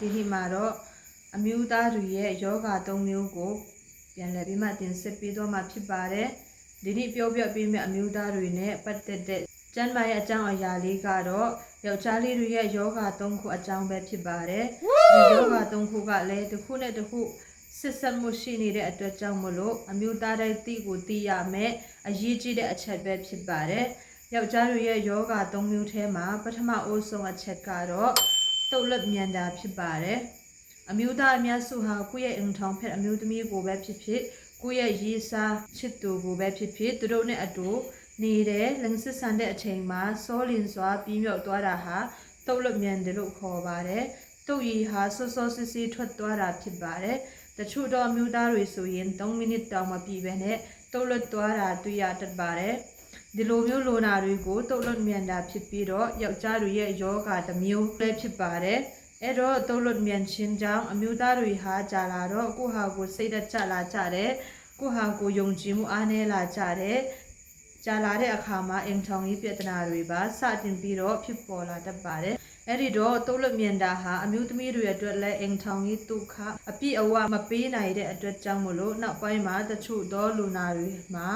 ဒီနေ့မှာတော့အမျိုးသားတွေရဲ့ယောဂ၃မျိုးကိုပြန်လည်ပြီးမှတင်ဆက်ပေးသွားမှာဖြစ်ပါတယ်ဒီနေ့ပြောပြပေးမယ့်အမျိုးသားတွေနဲ့ပတ်သက်တဲ့ကျမ်းမာရဲ့အကြောင်းအရာလေးကတော့ယောက်ျားလေးတွေရဲ့ယောဂ၃ခုအကြောင်းပဲဖြစ်ပါတယ်ဒီယောဂ၃ခုကလည်းတစ်ခုနဲ့တစ်ခုဆက်ဆက်မှုရှိနေတဲ့အတွက်ကြောင့်မလို့အမျိုးသားတိုင်းသိကိုသိရမယ်အရေးကြီးတဲ့အချက်ပဲဖြစ်ပါတယ်ယောက်ျားတွေရဲ့ယောဂ၃မျိုးထဲမှာပထမအိုးဆုံးအချက်ကတော့ တုတ်လက်မြန်တာဖြစ်ပါတယ်။အမျိုးသားအများစုဟာကိုယ့်ရဲ့အိမ်ထောင်ဖက်အမျိုးသမီးကိုပဲဖြစ်ဖြစ်ကိုယ့်ရဲ့ရေးစားချစ်သူကိုပဲဖြစ်ဖြစ်သူတို့နဲ့အတူနေတဲ့လင်စစ်ဆန်တဲ့အချိန်မှာစောလင်စွာပြီးမြောက်သွားတာဟာတုတ်လက်မြန်တယ်လို့ခေါ်ပါတယ်။တုတ်ရည်ဟာစောစောစစ်စစ်ထွက်သွားတာဖြစ်ပါတယ်။တချို့တော့အမျိုးသားတွေဆိုရင်3မိနစ်တောင်မပြည့်ပဲနဲ့တုတ်လက်သွားတာတွေ့ရတတ်ပါတယ်။ ဒီလိုမျိုးလိုနာတွေကိုတုတ်လွတ်မြန်တာဖြစ်ပြီးတော့ယောက်ျားတွေရဲ့ယောဂတစ်မျိုးလည်းဖြစ်ပါတယ်အဲ့တော့တုတ်လွတ်မြန်ခြင်းကြောင့်အမျိုးသားတွေဟာကြာလာတော့ကိုယ့်ဟာကိုယ်စိတ်သက်ကြလာကြတယ်ကိုယ့်ဟာကိုယ်ယုံကြည်မှုအားနည်းလာကြတယ်ကြာလာတဲ့အခါမှာအိမ်ထောင်ကြီးပြဿနာတွေပါစတင်ပြီးတော့ဖြစ်ပေါ်လာတတ်ပါတယ် အဲ့ဒီတော့တုတ်လွတ်မြန်တာဟာအမျိုးသမီးတွေအတွက်လည်းအိမ်ထောင်ကြီးဒုက္ခအပြည့်အဝမပေးနိုင်တဲ့အတွက်ကြောင့်မလို့နောက်ပိုင်းမှာတချို့သောလူနာတွေမှာ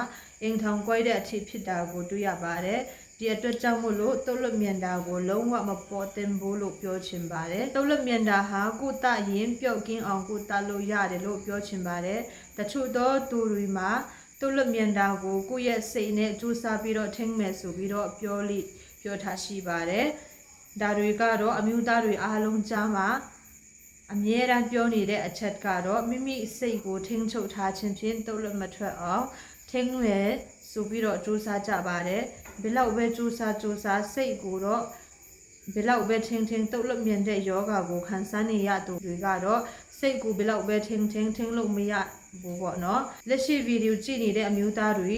အိမ်ထောင်ကွဲတဲ့အထိဖြစ်တာကိုတွေ့ရပါတယ်ဒီအတွက်ကြောင့်မို့လို့တုတ်လွတ်မြန်တာကိုလုံးဝမပေါ်တင်ဘူးလို့ပြောချင်ပါတယ်တုတ်လွတ်မြန်တာဟာကိုယ်တရင်ပြုတ်ကင်းအောင်ကိုယ်တလို့ရတယ်လို့ပြောချင်ပါတယ်တချို့သောသူတွေမှာတုတ်လွတ်မြန်တာကိုကိုယ့်ရဲ့စိတ်နဲ့ကြိုးစားပြီးတော့ထိမ့်မယ်ဆိုပြီးတော့ပြောလိပြောထားရှိပါတယ် ဒါတွေကတော့အမျိုးသားတွေအားလုံးကြားမှာအမြဲတမ်းပြောနေတဲ့အချက်ကတော့မိမိစိတ်ကိုထိန်းချုပ်ထားခြင်းဖြင့်တုတ်လက်မထွက်အောင်ထိန်းလဲဆိုပြီးတော့စူးစမ်းကြပါတယ်ဘယ်လောက်ပဲစူးစမ်းစူးစမ်းစိတ်ကိုတော့ဘယ်လောက်ပဲထိန်းထိန်းတုတ်လက်မြင်တဲ့ယောဂကိုခံစားနေရသူတွေကတော့စိတ်ကိုဘယ်လောက်ပဲထိန်းထိန်းထိန်းလို့မရဘူးပေါ့နော်လက်ရှိဗီဒီယိုကြည့်နေတဲ့အမျိုးသားတွေ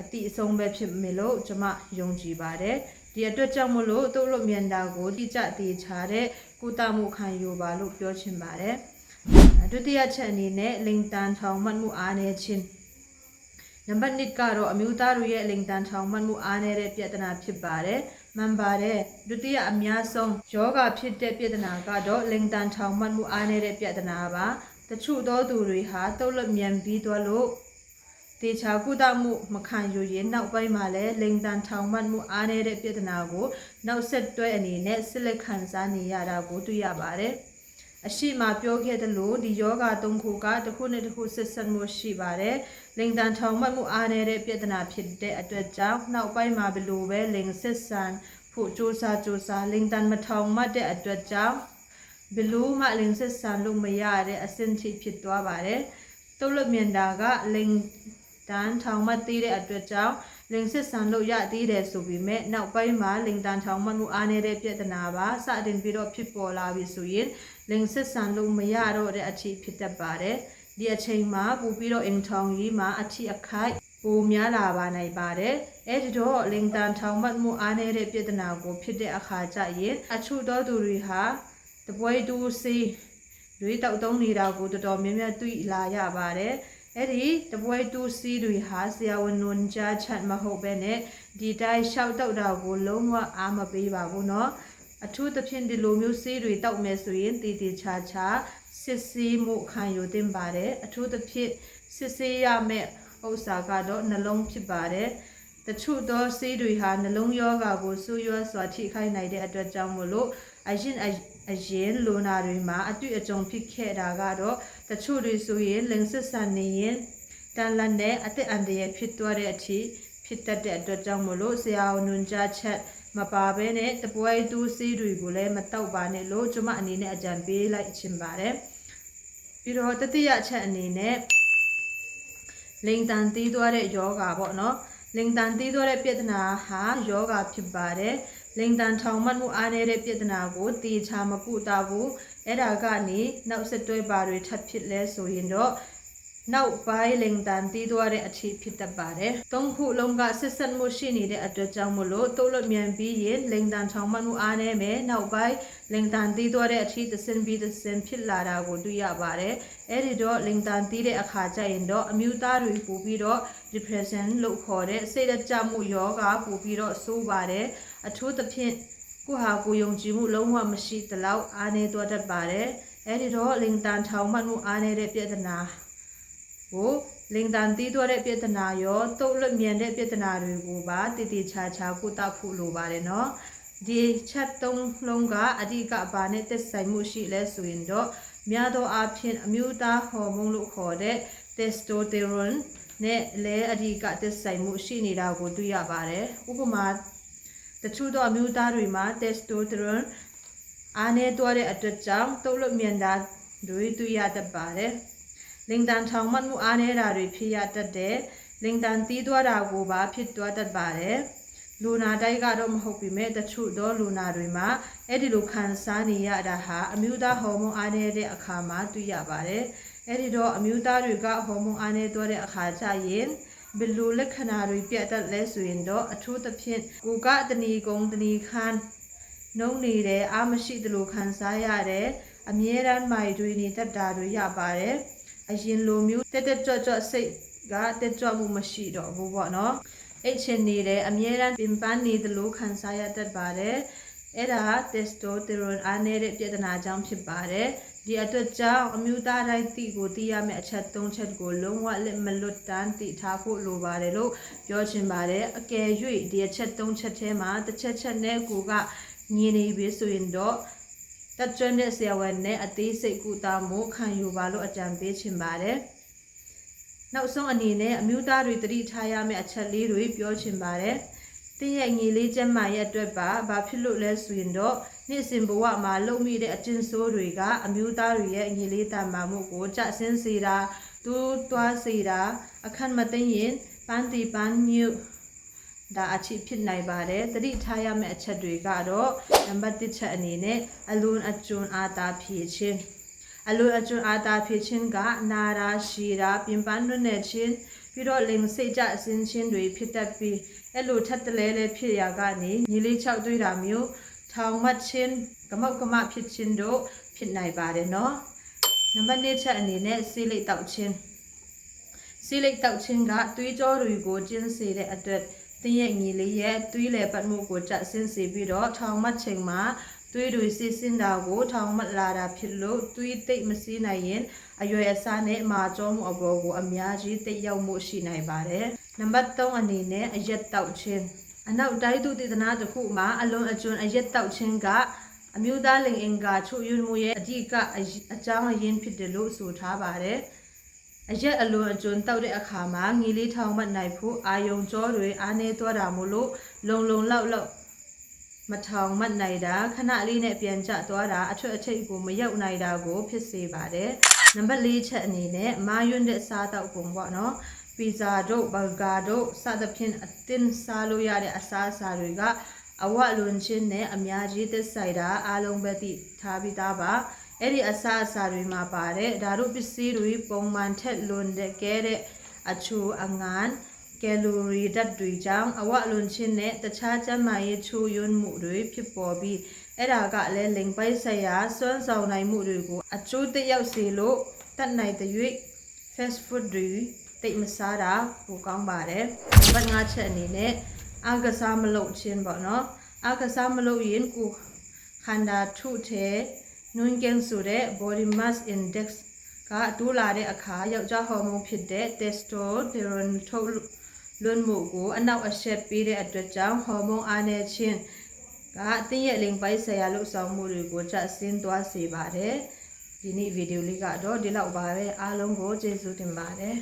အတိအဆုံးပဲဖြစ်မယ်လို့ကျွန်မယုံကြည်ပါတယ် ဒီအတွက်ကြောင့်မလို့သူ့လိုမြန်တာကိုတိကျတည်ချတဲ့ကုသမှုခံယူပါလို့ပြောချင်ပါတယ်။ဒုတိယချက်အနေနဲ့လိန်တန်ထောင်မှတ်မှုအားနည်းခြင်းနံပါတ်1ကတော့အမျိုးသားတို့ရဲ့လိန်တန်ထောင်မှတ်မှုအားနည်းတဲ့ပြဿနာဖြစ်ပါတယ်။မှန်ပါတယ်ဒုတိယအများဆုံးယောဂဖြစ်တဲ့ပြဿနာကတော့လိန်တန်ထောင်မှတ်မှုအားနည်းတဲ့ပြဿနာပါ။တချို့သောသူတွေဟာတုတ်လက်မြန်ပြီးသွားလို့ တေချာကုသမှုမခံယူရင်နောက်ပိုင်းမှာလည်းလိန်တန်ထောင်မှတ်မှုအားနည်းတဲ့ပြဿနာကိုနောက်ဆက်တွဲအနေနဲ့ဆက်လက်ခံစားနေရတာကိုတွေ့ရပါတယ်။အရှိမပြောခဲ့သလိုဒီယောဂသုံးခုကတစ်ခုနဲ့တစ်ခုဆက်ဆက်မှုရှိပါတယ်။လိန်တန်ထောင်မှတ်မှုအားနည်းတဲ့ပြဿနာဖြစ်တဲ့အတွက်ကြောင့်နောက်ပိုင်းမှာဘယ်လိုပဲလိန်ဆက်ဆန်ဖို့စ조사စ조사လိန်တန်မထောင်မှတ်တဲ့အတွက်ကြောင့်ဘယ်လိုမှလိန်ဆက်ဆန်လို့မရတဲ့အဆင့်ထိဖြစ်သွားပါတယ်။တုတ်လက်မြင်တာကလိန် တန်းထောင်မှတ်သေးတဲ့အတွက်ကြောင့်လင်စစ်ဆန်လို့ရသေးတယ်ဆိုပေမဲ့နောက်ပိုင်းမှာလင်တန်းထောင်မှတ်မှုအားနည်းတဲ့ပြဿနာပါစတင်ပြီးတော့ဖြစ်ပေါ်လာပြီဆိုရင်လင်စစ်ဆန်လို့မရတော့တဲ့အထိဖြစ်တတ်ပါတယ်ဒီအချိန်မှာပို့ပြီးတော့အင်ထောင်ကြီးမှာအထိအခိုက်ပိုများလာပါနိုင်ပါတယ်အဲဒီတော့လင်တန်းထောင်မှတ်မှုအားနည်းတဲ့ပြဿနာကို ဖြစ်တဲ့အခါကျရင်အချို့သောသူတွေဟာတပွဲတူးစီတွေတောက်တုံးနေတာကိုတော်တော်များများတွေ့လာရပါတယ် အဲ့ဒီတပွဲတူးစီးတွေဟာဆရာဝန်နွန်ကြားချက်မဟုတ်ပဲနဲ့ဒီတိုင်းရှောက်တော့တာကိုလုံးဝအားမပေးပါဘူးเนาะအထူးသဖြင့်ဒီလိုမျိုးစီးတွေတောက်မယ်ဆိုရင်တည်တည်ချာချာစစ်ဆေးမှုခံယူသင့်ပါတယ်အထူးသဖြင့်စစ်ဆေးရမယ့်ဥစ္စာကတော့နှလုံးဖြစ်ပါတယ် တချို့သောဆေးတွေဟာနှလုံးရောဂါကိုဆူရွစွာထိခိုက်နိုင်တဲ့အတွက်ကြောင့်မို့လို့အရင်အအရင်လိုနာတွေမှာအတွေ့အကြုံဖြစ်ခဲ့တာကတော့တချို့တွေဆိုရင်လင်စစ်ဆန်နေရင်တန်လန်နဲ့အသက်အန္တရာယ်ဖြစ်သွားတဲ့အထိဖြစ်တတ်တဲ့အတွက်ကြောင့်မလို့ဆရာဝန်ညွှန်ကြားချက်မပါဘဲနဲ့တပွဲတူးဆေးတွေကိုလည်းမတောက်ပါနဲ့လို့ကျွန်မအနေနဲ့အကြံပေးလိုက်ချင်ပါတယ်ပြီးတော့တတိယချက်အနေနဲ့လိန်တန်တီးသွားတဲ့ယောဂါပေါ့နော် လိန်တန်တီးသွားတဲ့ပြဿနာဟာယောဂါဖြစ်ပါတယ်လိန်တန်ထောင်မှတ်မှုအားနည်းတဲ့ပြဿနာကိုတေချာမကုသဘူးအဲ့ဒါကနေနောက်ဆက်တွဲပါတွေထပ်ဖြစ်လဲဆိုရင်တော့ နောက်ပိုင်းလိန်တန်တီးသွားတဲ့အထိဖြစ်တတ်ပါတယ်။သုံးခုလုံးကဆက်ဆက်မှုရှိနေတဲ့အတွက်ကြောင့်မလို့တိုးလွတ်မြန်ပြီးရင်လိန်တန်ထောင်မှတ်မှုအားနည်းမယ်။နောက်ပိုင်းလိန်တန်တီးသွားတဲ့အထိသစင်ပြီးသစင်ဖြစ်လာတာကိုတွေ့ရပါတယ်။အဲ့ဒီတော့လိန်တန်တီးတဲ့အခါကျရင်တော့အမျိုးသားတွေပို့ပြီးတော့ depression လို့ခေါ်တဲ့စိတ်ဓာတ်ကျမှုယောဂပို့ပြီးတော့ဆိုးပါတယ်။အထူးသဖြင့်ကိုဟာကိုယုံကြည်မှုလုံးဝမရှိသလောက်အားနေသွားတတ်ပါတယ်အဲ့ဒီတော့လင်တန်ထောင်မှတ်မှုအားနေတဲ့ပြဿနာ ကိုလင်တန်တီးသွားတဲ့ပြဿနာရောတုတ်လွတ်မြန်တဲ့ပြဿနာတွေကိုပါတည်တည်ချာချာကုသဖို့လိုပါတယ်နော်ဒီချက်သုံးလုံးကအဓိကဘာနဲ့သက်ဆိုင်မှုရှိလဲဆိုရင်တော့များသောအားဖြင့်အမျိုးသားဟော်မုန်းလို့ခေါ်တဲ့ testosterone နဲ့လည်းအဓိကသက်ဆိုင်မှုရှိနေတာကိုတွေ့ရပါတယ်ဥပမာတချို့သောအမျိုးသားတွေမှာ testosterone အားနည်းသွားတဲ့အတွက်ကြောင့်တုတ်လွတ်မြန်တာတွေတွေ့ရတတ်ပါတယ် လင်တန်ထောင်မှတ်မှုအားနည်းတာတွေဖြစ်ရတတ်တယ်လင်တန်တီးသွားတာကိုပါဖြစ်သွားတတ်ပါတယ်လူနာတိုက်ကတော့မဟုတ်ပြီမဲ့တချို့သောလူနာတွေမှာအဲ့ဒီလိုခံစားနေရတာဟာအမျိုးသားဟော်မုန်းအားနည်းတဲ့အခါမှာတွေ့ရပါတယ်အဲ့ဒီတော့အမျိုးသားတွေကဟော်မုန်းအားနည်းသွားတဲ့အခါကျရင်ဘယ်လိုလက္ခဏာတွေပြတ်တတ်လဲဆိုရင်တော့အထူးသဖြင့်ကိုကတဏီကုံတဏီခန်းနှုံနေတယ်အာမရှိသလိုခံစားရတယ်အမြဲတမ်းမိုက်တွေနေတတ်တာတွေရပါတယ် အရင်လိုမျိုးတက်တက်ကြွကြွစိတ်ကတက်ကြွမှုမရှိတော့ဘူးပေါ့နော်အိတ်ချင်နေတယ်အမြဲတမ်းပင်ပန်းနေသလိုခံစားရတတ်ပါတယ်အဲ့ဒါတက်စတိုစတေရွန်အားနည်းတဲ့ပြဿနာကြောင့်ဖြစ်ပါတယ်ဒီအတွက်ကြောင့်အမျိုးသားတိုင်းတိကိုသိရမယ့်အချက်၃ချက်ကိုလုံးဝလက်မလွတ်တမ်းသိထားဖို့လိုပါတယ်လို့ပြောချင်ပါတယ်အကယ်၍ဒီအချက်၃ချက်ထဲမှာတစ်ချက်ချက်နဲ့ကိုကညင်နေပြီဆိုရင်တော့ တက်ကျွန်းတဲ့ဆရာဝန်နဲ့အသေးစိတ်ကုသမှုခံယူပါလို့အကြံပေးချင်ပါတယ်နောက်ဆုံးအနေနဲ့အမျိုးသားတွေတတိထားရမယ့်အချက်လေးတွေပြောချင်ပါတယ်။တင်းရဲ့ညီလေးကျက်မရဲ့အတွက်ပါဘာဖြစ်လို့လဲဆိုရင်တော့နေ့စဉ်ဘဝမှာလုံမိတဲ့အကျဉ်းဆိုးတွေကအမျိုးသားတွေရဲ့ညီလေးတန်မာမှုကိုကြဆင်းစေတာတူးတွားစေတာအခန့်မသိရင်ပန်းတီပန်းညွ ဒါအချစ်ဖြစ်နိုင်ပါတယ်တတိထားရမယ့်အချက်တွေကတော့နံပါတ်1ချက်အနေနဲ့အလွန်အကျွံအားသာဖြည့်ခြင်းအလွန်အကျွံအားသာဖြည့်ခြင်းကနာရာရှီရာပြင်ပန်းလွတ်နေခြင်းပြီးတော့လင်စိတ်ကြအစင်းချင်းတွေဖြစ်တတ်ပြီးအဲ့လိုထက်တလဲလဲဖြစ်ရာကနေညီလေး၆တွေးတာမျိုးထောင်မှတ်ခြင်းကမောက်ကမဖြစ်ခြင်းတို့ဖြစ်နိုင်ပါတယ်နော်နံပါတ်2ချက်အနေနဲ့စီးလိတ်တောက်ခြင်းစီးလိတ်တောက်ခြင်းကသွေးကြောတွေကိုကျင်းစေတဲ့အတွက် တင်းရဲ့ညီလေးရဲ့သွေးလေပတ်မှုကိုကြဆင်းစေပြီးတော့ထောင်မှတ်ချိန်မှာသွေးတွေစီးဆင်းတာကိုထောင်မှတ်လာတာဖြစ်လို့သွေးတိတ်မစီးနိုင်ရင်အရွယ်အစားနဲ့မာကျောမှုအပေါ်ကိုအများကြီးတိတ်ရောက်မှုရှိနိုင်ပါတယ်။နံပါတ်3အနေနဲ့အရက်တောက်ခြင်းအနောက်တိုင်းသူတေသနာတစ်ခုမှာအလွန်အကျွံအရက်တောက်ခြင်းကအမျိုးသားလိင်အင်္ဂါချုပ်ယွန်းမှုရဲ့အဓိကအကြောင်းအရင်းဖြစ်တယ်လို့ဆိုထားပါတယ်။ အရက်အလွန်အကျွံတောက်တဲ့အခါမှာငီလေးထောင်မှတ်နိုင်ဖို့အာယုံကြောတွေအားနေသွားတာမို့လို့လုံလုံလောက်လောက်မထောင်မှတ်နိုင်တာခဏလေးနဲ့ပြန်ကျသွားတာအထွတ်အထိပ်ကိုမရောက်နိုင်တာကို ဖြစ်စေပါတယ်နံပါတ်၄ချက်အနေနဲ့မာယွန်းတဲ့စားတောက်ပုံပေါ့နော်ပီဇာတို့ဘဂါတို့စသဖြင့်အတင်းစားလို့ရတဲ့အစားအစာတွေကအဝလွန်ချင်းနဲ့အများကြီးသက်ဆိုင်တာအားလုံးပဲသိထားပြီးသားပါ အဲ့ဒီအစားအစာတွေမှာပါတဲ့ဓာတုပစ္စည်းတွေပုံမှန်ထက်လွန်တဲ့ကဲတဲ့အချိုအငန်းကယ်လိုရီဓာတ်တွေကြောင့်အဝလွန်ချင်းနဲ့တခြားကျန်းမာရေးချိုးယွန်းမှုတွေဖြစ်ပေါ်ပြီးအဲ့ဒါကလည်းလိမ်ပိုက်ဆိုင်ရာစွမ်းဆောင်နိုင်မှုတွေကိုအကျိုးသက်ရောက်စေလို့တတ်နိုင်တဲ့၍ fast food တွေတိတ်မစားတာပိုကောင်းပါတယ်။ဘတ်ငါချက်အနေနဲ့အာကစားမလုပ်ခြင်းပေါ့နော်။အာကစားမလုပ်ရင်ကိုခန္ဓာထုထဲ နွန်းကင်းဆိုတဲ့ body mass index ကတိုးလာတဲ့အခါယောက်ျားဟော်မုန်းဖြစ်တဲ့ testosterone ထုတ်လွန်မှုကိုအနောက်အရှက်ပေးတဲ့အတွက်ကြောင့်ဟော်မုန်းအားနည်းခြင်းကအသင်းရဲ့လိင်ပိုက်ဆရာလှုပ်ဆောင်မှုတွေကိုကျဆင်းသွားစေပါတယ်ဒီနေ့ဗီဒီယိုလေးကတော့ဒီလောက်ပါပဲအားလုံးကိုကျေးဇူးတင်ပါတယ်